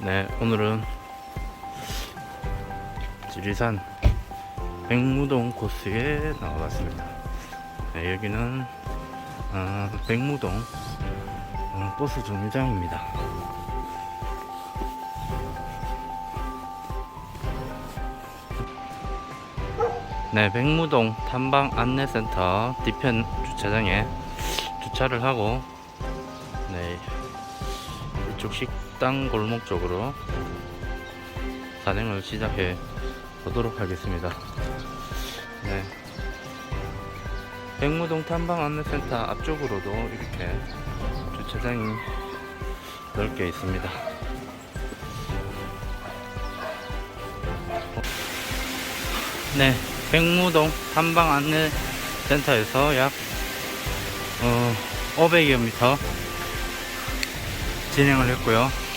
네, 오늘은 지리산 백무동 코스에 나와봤습니다. 네, 여기는 어, 백무동 어, 버스 정류장입니다. 네, 백무동 탐방 안내센터 뒤편 주차장에 주차를 하고 네, 이쪽 식 당 골목 쪽으로 산행을 시작해 보도록 하겠습니다. 네. 백무동 탐방 안내센터 앞쪽으로도 이렇게 주차장이 넓게 있습니다. 네, 백무동 탐방 안내센터에서 약 어, 500여 미터 진행을 했고요.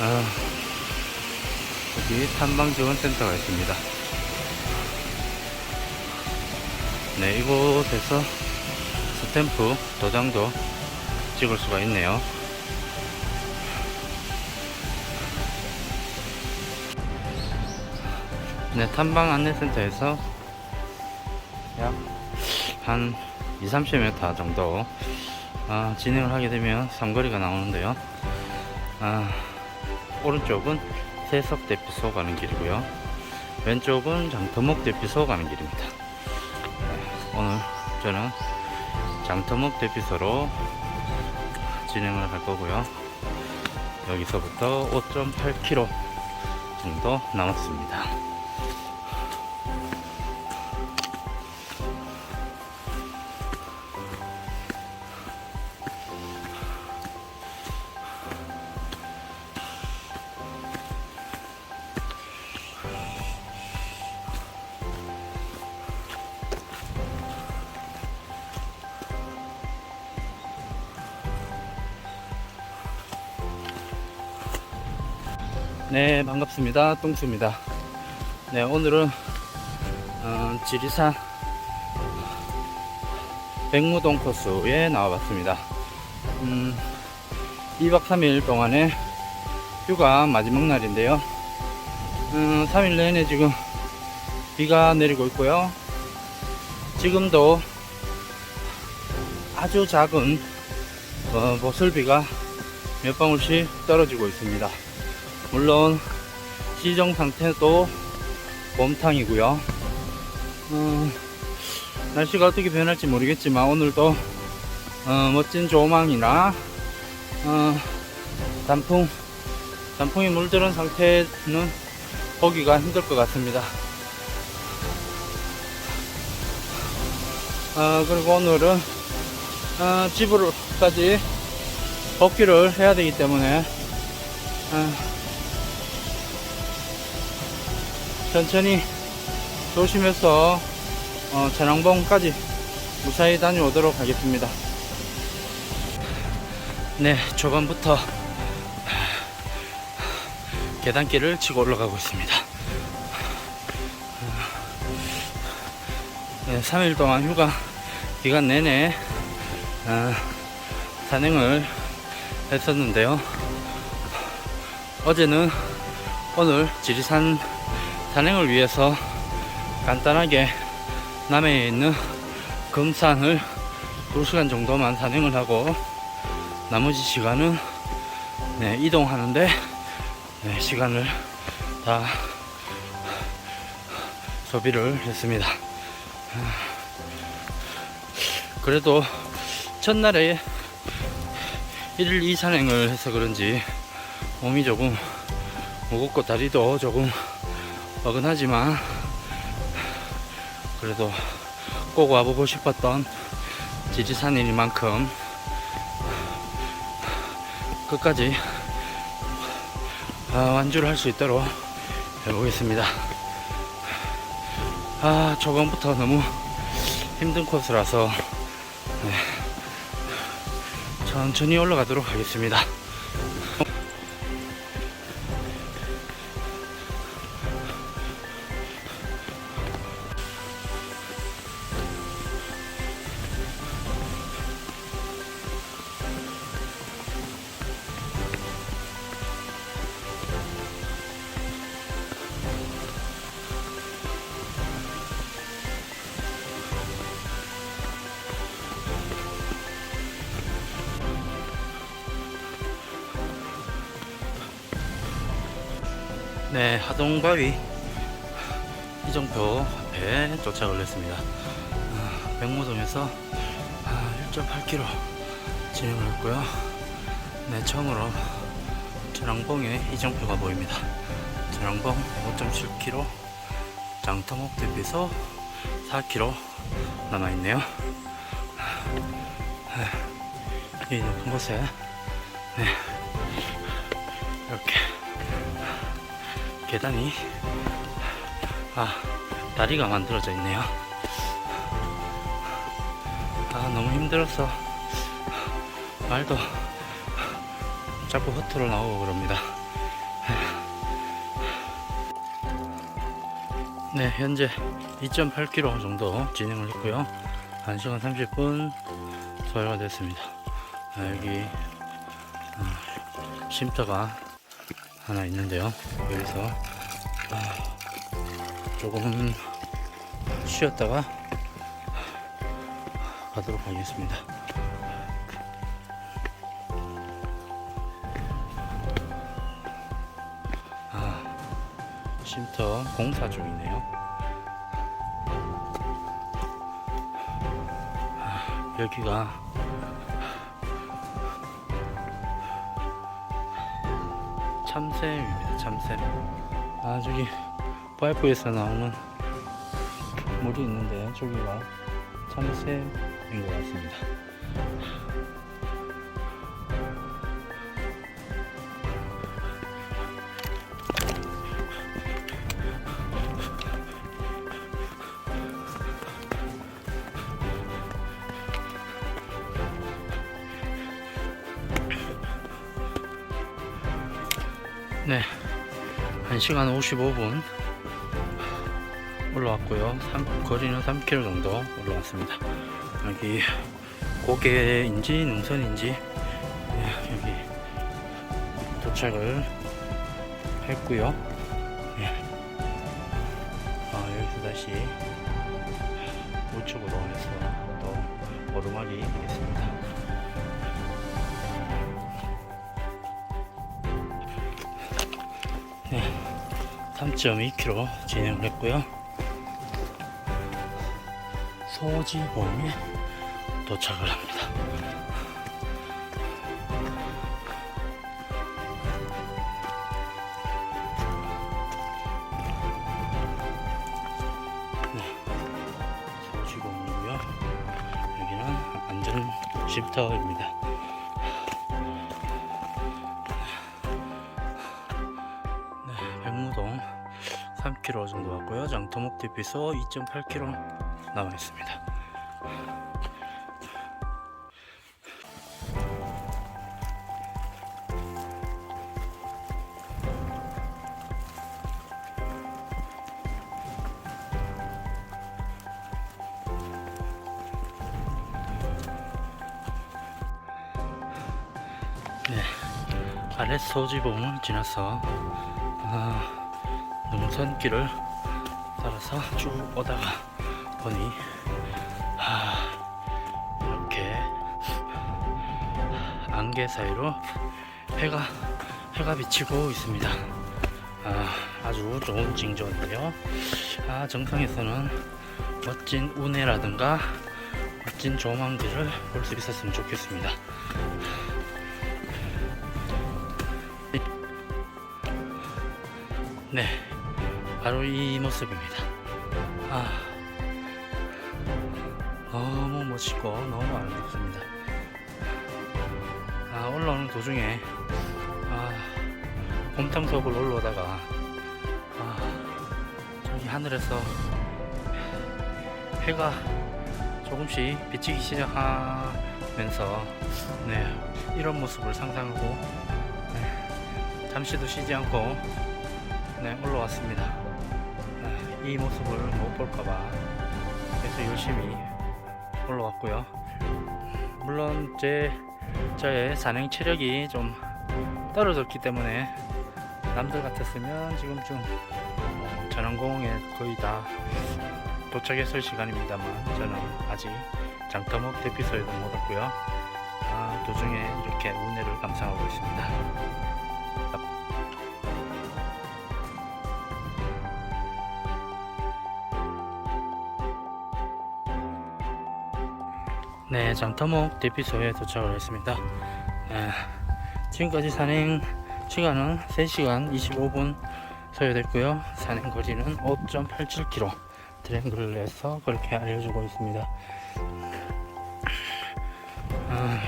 아, 여기 탐방 지원센터가 있습니다. 네, 이곳에서 스탬프 도장도 찍을 수가 있네요. 네, 탐방 안내센터에서 약 한 2, 30m 정도 아, 진행을 하게 되면 삼거리가 나오는데요. 아, 오른쪽은 세석 대피소 가는 길이고요. 왼쪽은 장터목 대피소 가는 길입니다. 네, 오늘 저는 장터목 대피소로 진행을 할 거고요. 여기서부터 5.8km 정도 남았습니다. 네, 반갑습니다. 똥수입니다. 네, 오늘은 어, 지리산 백무동 코스에 나와봤습니다. 음, 2박 3일 동안의 휴가 마지막 날인데요. 음, 3일 내내 지금 비가 내리고 있고요. 지금도 아주 작은 어, 모슬비가 몇 방울씩 떨어지고 있습니다. 물론 시정 상태도 봄탕이고요. 음, 날씨가 어떻게 변할지 모르겠지만 오늘도 어, 멋진 조망이나 어, 단풍 단풍이 물들은 상태는 보기가 힘들 것 같습니다. 어, 그리고 오늘은 어, 집으로까지 복귀를 해야 되기 때문에 어, 천천히 조심해서 어, 천왕봉까지 무사히 다녀오도록 하겠습니다. 네, 초반부터 계단길을 치고 올라가고 있습니다. 네, 3일 동안 휴가 기간 내내 어, 산행을 했었는데요. 어제는 오늘 지리산 산행을 위해서 간단하게 남해에 있는 금산을 2시간 정도만 산행을 하고 나머지 시간은 네, 이동하는데 네, 시간을 다 소비를 했습니다. 그래도 첫날에 1일 2 산행을 해서 그런지 몸이 조금 무겁고 다리도 조금 어근하지만 그래도 꼭 와보고 싶었던 지리산이니만큼 끝까지 아, 완주를 할 수 있도록 해보겠습니다. 아, 초반부터 너무 힘든 코스라서 네, 천천히 올라가도록 하겠습니다. 네, 하동바위 이정표 앞에 도착을 했습니다. 아, 백무동에서 아, 1.8km 진행을 했고요. 네, 처음으로 전왕봉에 이정표가 보입니다. 전왕봉 5.7km, 장터목 대비해서 4km 남아있네요. 아, 이 높은 곳에 네, 계단이 아 다리가 만들어져 있네요. 아 너무 힘들어서 말도 자꾸 허투루 나오고 그럽니다. 네 현재 2.8km 정도 진행을 했고요. 1시간 30분 소요가 됐습니다. 아, 여기 어, 쉼터가 하나 있는데요. 여기서 아, 조금 쉬었다가 가도록 하겠습니다. 아, 쉼터 공사 중이네요. 아, 여기가 참샘입니다. 참샘. 아 저기 파이프에서 나오는 물이 있는데 저기가 참샘인 것 같습니다. 1시간 55분 올라왔고요. 3, 거리는 3km 정도 올라왔습니다. 여기 고개인지 능선인지 네, 여기 도착을 했고요. 네. 아, 여기서 다시 우측으로 해서 또 오르막이 있습니다. 3.2km 진행을 했고요. 소지봉에 도착을 합니다. 3km 정도 왔고요. 장터목 대비소 2.8km 남아 있습니다. 네, 아래 소지봉을 지나서 아, 농산길을 따라서 쭉 오다가 보니 아, 이렇게 안개 사이로 해가 해가 비치고 있습니다. 아, 아주 좋은 징조인데요. 아, 정상에서는 멋진 운해라든가 멋진 조망들을 볼 수 있었으면 좋겠습니다. 네, 바로 이 모습입니다. 아, 너무 멋있고 너무 아름답습니다. 아, 올라오는 도중에 아, 곰탕석을 올라오다가 아, 저기 하늘에서 해가 조금씩 비치기 시작하면서 네, 이런 모습을 상상하고 네, 잠시도 쉬지 않고 네, 올라왔습니다. 아, 이 모습을 못 볼까봐 그래서 열심히 올라왔고요. 물론 제 저의 산행 체력이 좀 떨어졌기 때문에 남들 같았으면 지금쯤 어, 전원공에 거의 다 도착했을 시간입니다만 저는 아직 장터목 대피소에도 못 왔고요. 아, 도중에 이렇게 운해를 감상하고 있습니다. 네, 장터목 대피소에 도착을 했습니다. 예, 지금까지 산행 시간은 3시간 25분 소요됐고요. 산행 거리는 5.87km 드랭글에서 그렇게 알려주고 있습니다. 아,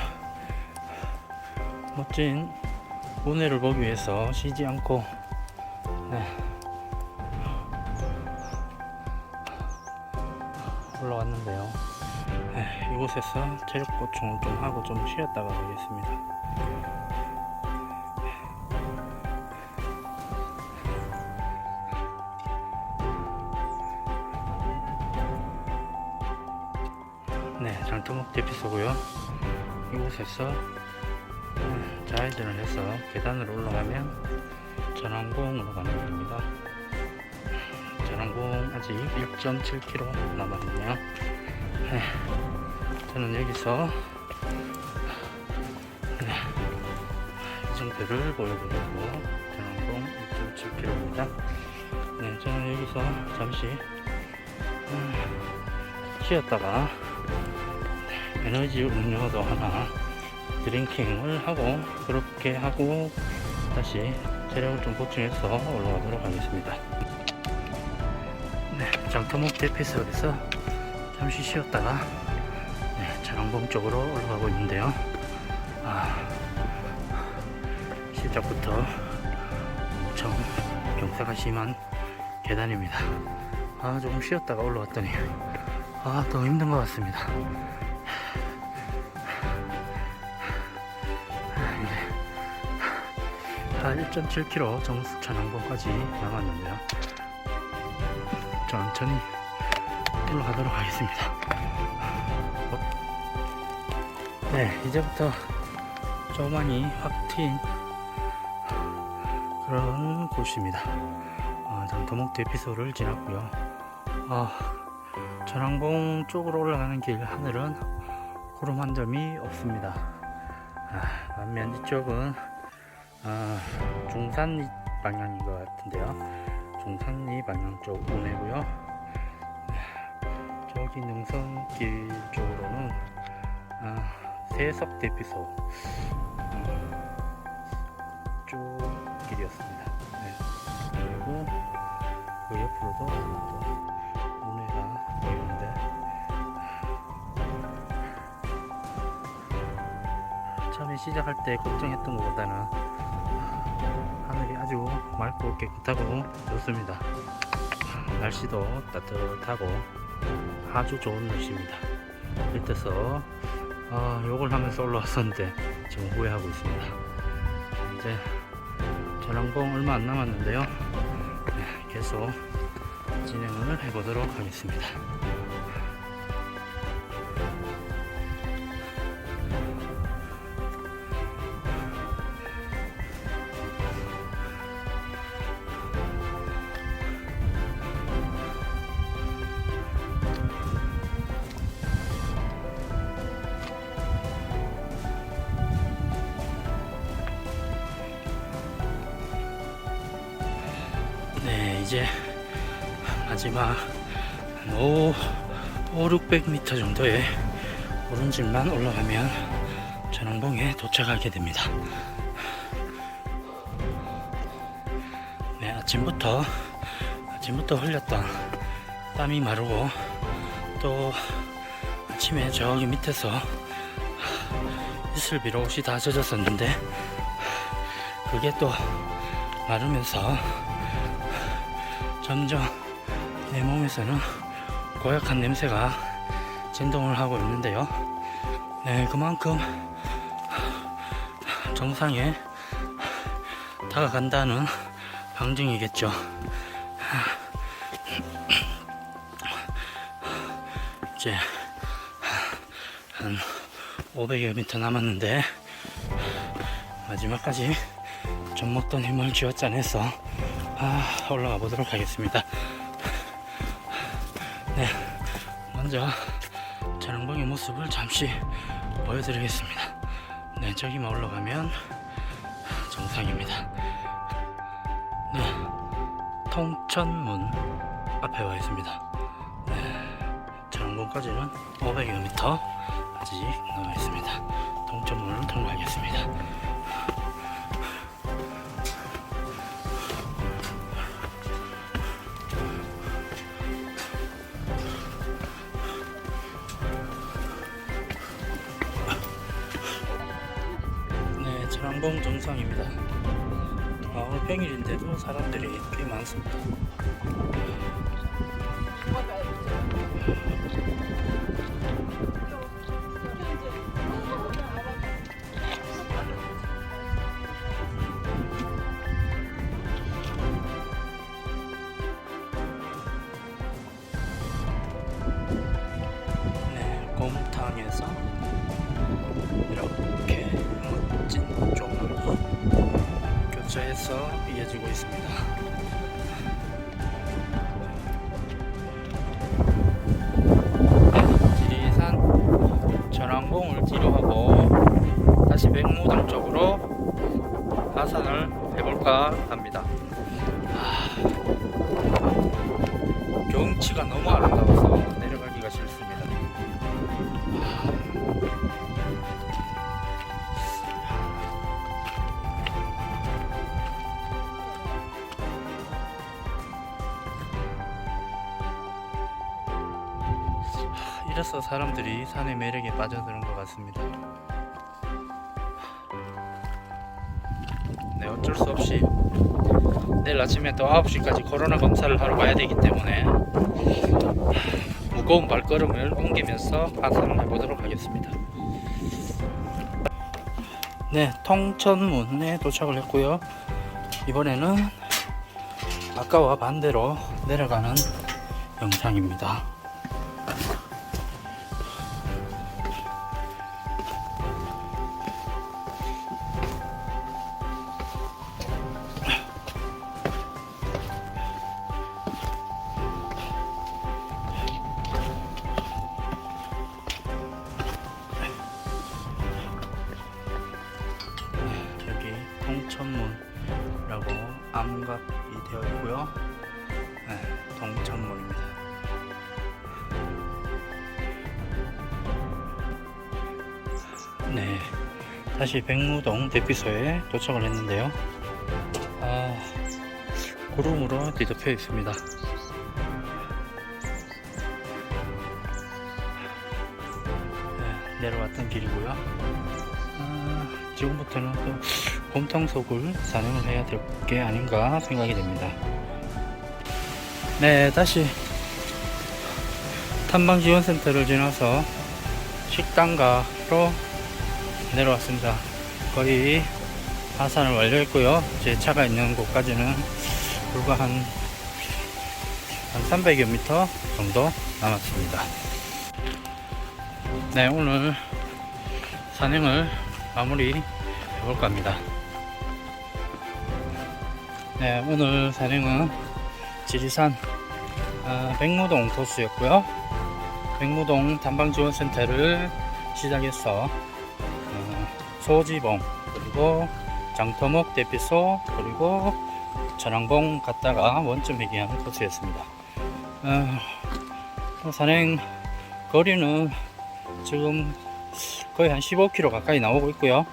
멋진 운해를 보기 위해서 쉬지 않고 네, 이곳에서 체력 보충을 좀 하고 좀 쉬었다가 가겠습니다. 네, 장터목 대피소고요. 이곳에서 음, 좌회전을 해서 계단으로 올라가면 전왕궁으로 가는 길입니다. 전왕궁 아직 1.7km 남았네요. 네, 저는 여기서 네, 이정표를 보여드리고 전왕궁 1.7km입니다. 네, 저는 여기서 잠시 음, 쉬었다가 네, 에너지 음료도 하나 드링킹을 하고 그렇게 하고 다시 체력을 좀 보충해서 올라가도록 하겠습니다. 네, 장터목 대피소에서 잠시 쉬었다가 네, 자랑봉 쪽으로 올라가고 있는데요. 아, 시작부터 엄청 경사가 심한 계단입니다. 아, 조금 쉬었다가 올라왔더니 아, 더 힘든 것 같습니다. 한 1.7km 정수 천왕봉까지 남았는데요. 천천히 올라가도록 하겠습니다. 네, 이제부터 조만이 확 트인 그런 곳입니다. 아, 장토목 대 피소를 지났고요. 아, 전왕봉 쪽으로 올라가는 길 하늘은 구름 한 점이 없습니다. 아, 반면 이쪽은 아, 중산리 방향인 것 같은데요. 중산리 방향 쪽 운해고요. 저기 능선길 쪽으로는 아, 세석 대피소 음, 쪽 길이었습니다. 네. 그리고 그 옆으로도 또 운해가 보이는데 처음에 시작할 때 걱정했던 것보다는 하늘이 아주 맑고 깨끗하고 좋습니다. 날씨도 따뜻하고 아주 좋은 날씨입니다. 이때서 아, 욕을 하면서 올라왔었는데 지금 후회하고 있습니다. 이제 전왕봉 얼마 안 남았는데요. 네, 계속 진행을 해보도록 하겠습니다. 이제 마지막 한 5, 5 600m 정도의 오른집만 올라가면 전원봉에 도착하게 됩니다. 네, 아침부터 아침부터 흘렸던 땀이 마르고 또 아침에 저기 밑에서 이슬비로 옷이 다 젖었었는데 그게 또 마르면서 점점 내 몸에서는 고약한 냄새가 진동을 하고 있는데요. 네, 그만큼 정상에 다가간다는 방증이겠죠. 이제 한 500여 미터 남았는데 마지막까지 좀 먹던 힘을 쥐어짜내서 아, 올라가 보도록 하겠습니다. 네, 먼저 자랑봉의 모습을 잠시 보여드리겠습니다. 네, 저기만 올라가면 정상입니다. 네, 통천문 앞에 와 있습니다. 네, 자랑봉까지는 500여 미터 아직 남아 있습니다. 동점을 통과하겠습니다. 네, 철암봉 정상입니다. 아, 오늘 평일인데도 사람들이 꽤 많습니다. 백무동 쪽으로 하산을 해볼까 합니다. 아, 경치가 너무 아름다워서 내려가기가 싫습니다. 이래서 사람들이 산의 매력에 빠져드는 것 같습니다. 어쩔 수 없이 내일 아침에 또 9시까지 코로나 검사를 하러 가야 되기 때문에 무거운 발걸음을 옮기면서 하산을 해보도록 하겠습니다. 네, 통천문에 도착을 했고요. 이번에는 아까와 반대로 내려가는 영상입니다. 네, 다시 백무동 대피소에 도착을 했는데요. 아, 구름으로 뒤덮여 있습니다. 네, 내려왔던 길이고요. 아, 지금부터는 또 곰탕속을 산행을 해야 될 게 아닌가 생각이 됩니다. 네, 다시 탐방지원센터를 지나서 식당가로 내려왔습니다. 거의 하산을 완료했고요. 제 차가 있는 곳까지는 불과 한, 한 300여 미터 정도 남았습니다. 네, 오늘 산행을 마무리 해볼까 합니다. 네, 오늘 산행은 지리산 아, 백무동 코스였고요. 백무동 단방지원센터를 시작해서 어, 소지봉 그리고 장터목 대피소 그리고 전왕봉 갔다가 원점 회귀하는 코스였습니다. 어, 산행 거리는 지금 거의 한 15km 가까이 나오고 있고요.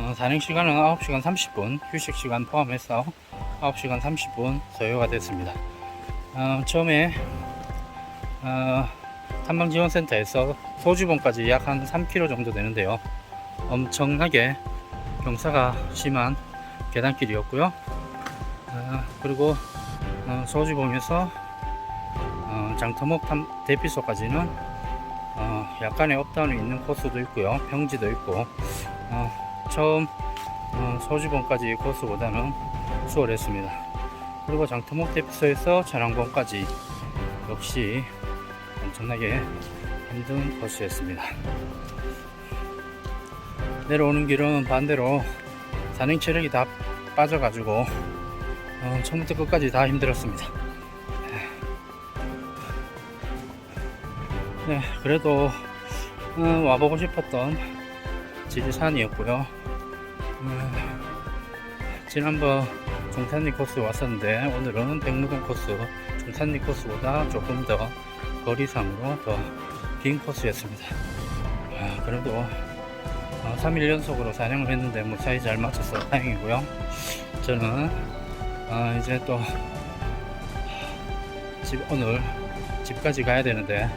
어, 산행 시간은 9시간 30분, 휴식 시간 포함해서 9시간 30분 소요가 됐습니다. 어, 처음에 어, 탐방지원센터에서 소주봉까지 약 한 3km 정도 되는데요. 엄청나게 경사가 심한 계단길이었고요. 어, 그리고 어, 소주봉에서 어, 장터목 탐, 대피소까지는 어, 약간의 업다운이 있는 코스도 있고요. 평지도 있고 어, 처음 어, 소주봉까지 코스보다는 수월했습니다. 그리고 장터목 대피소에서 전왕봉까지 역시 엄청나게 힘든 코스였습니다. 내려오는 길은 반대로 산행 체력이 다 빠져가지고 어, 처음부터 끝까지 다 힘들었습니다. 네, 그래도 어, 와보고 싶었던 지리산이었고요. 음, 지난번 종산리 코스 왔었는데 오늘은 백무동 코스 종산리 코스보다 조금 더 거리상으로 더 긴 코스였습니다. 아, 그래도 어, 3일 연속으로 사냥을 했는데 무사히 잘 마쳐서 다행이고요. 저는 아, 이제 또 집 오늘 집까지 가야 되는데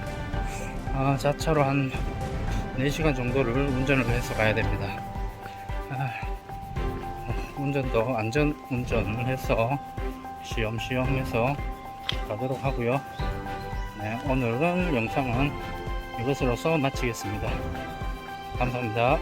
아, 자차로 한 4시간 정도를 운전을 해서 가야 됩니다. 아, 운전도 안전 운전을 해서 쉬엄쉬엄 해서 가도록 하고요. 네, 오늘은 영상은 이것으로서 마치겠습니다. 감사합니다.